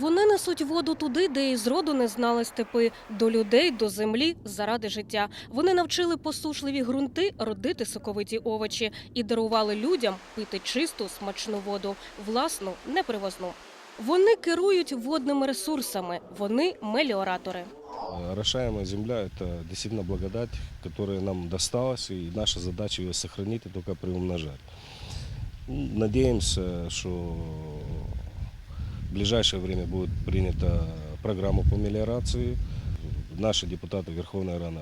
Вони несуть воду туди, де і зроду не знали степи, до людей, до землі заради життя. Вони навчили посушливі ґрунти родити соковиті овочі і дарували людям пити чисту смачну воду, власну, непривозну. Вони керують водними ресурсами. Вони меліоратори. Орошаемая земля – это действительно благодать, которая нам досталась, и наша задача ее сохранить и только Надеемся, что в ближайшее время будет принята программа по мелиорации. Наши депутаты Верховной Рады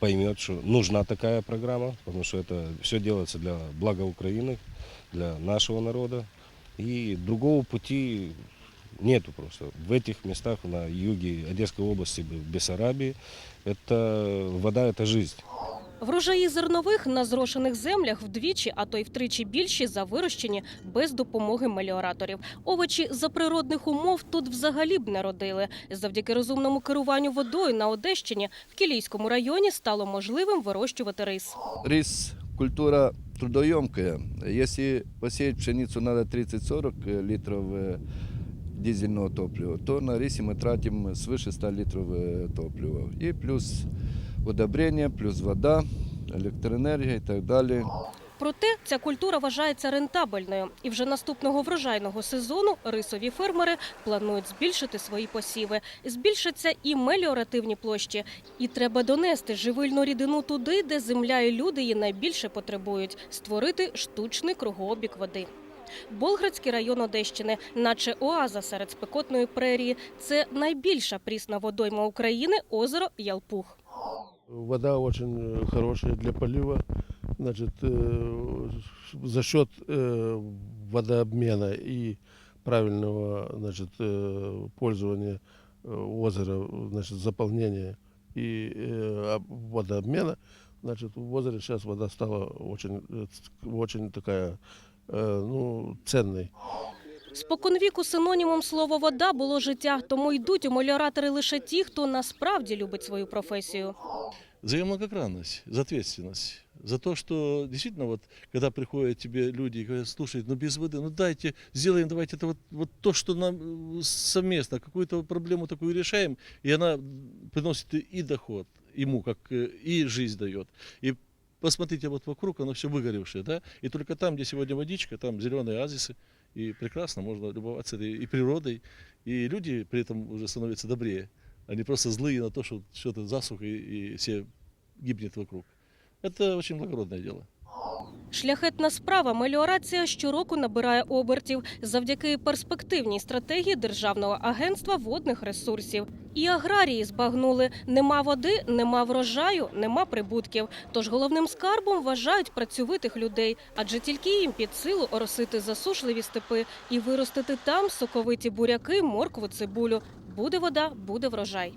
поймет, что нужна такая программа, потому что это все делается для блага Украины, для нашего народа. И другого пути нету просто. В этих местах на юге Одесской области, в Бессарабии, это вода – это жизнь. Врожаї зернових на зрошених землях вдвічі, а то й втричі більші за вирощені без допомоги меліораторів. Овочі за природних умов тут взагалі б не родили. Завдяки розумному керуванню водою на Одещині в Кілійському районі стало можливим вирощувати рис. Рис – культура трудоемкая. Если посеять пшеницу надо 30-40 литров э, дизельного топлива, то на рисе мы тратим свыше 100 литров э, топлива. И плюс удобрения, плюс вода, электроэнергия и так далее. Проте ця культура вважається рентабельною, і вже наступного врожайного сезону рисові фермери планують збільшити свої посіви. Збільшаться і меліоративні площі. І треба донести живильну рідину туди, де земля і люди її найбільше потребують створити штучний кругообіг води. Болградський район Одещини, наче оаза серед спекотної прерії, це найбільша прісна водойма України озеро Ялпух. Вода очень э, хорошая для полива. Значит, э, за счет э, водообмена и правильного значит, э, пользования э, озера, значит, заполнения и э, об- водообмена, значит, в озере сейчас вода стала очень, э, ц- очень такая, э, ну, ценной. Споконвіку синонімом слова вода було життя, тому йдуть у меліоратори лише ті, хто насправді любить свою професію. за ее многогранность, за ответственность, за то, что действительно вот, когда приходят тебе люди и говорят, слушай, ну без воды, ну дайте, сделаем, давайте это вот, вот то, что нам э, совместно, какую-то проблему такую решаем, и она приносит и- и доход ему, как э, и жизнь дает. И посмотрите вот вокруг, оно все выгоревшее, да, и только там, где сегодня водичка, там зеленые оазисы, и прекрасно можно любоваться этой и природой, и люди при этом уже становятся добрее. Они просто злые на то, что что-то засуха и, и все гибнет вокруг. Это очень благородное дело. Шляхетна справа меліорація щороку набирає обертів завдяки перспективній стратегії Державного агентства водних ресурсів. І аграрії збагнули: нема води, нема врожаю, нема прибутків. Тож головним скарбом вважають працьовитих людей, адже тільки їм під силу оросити засушливі степи і виростити там соковиті буряки, моркву, цибулю. Буде вода, буде врожай.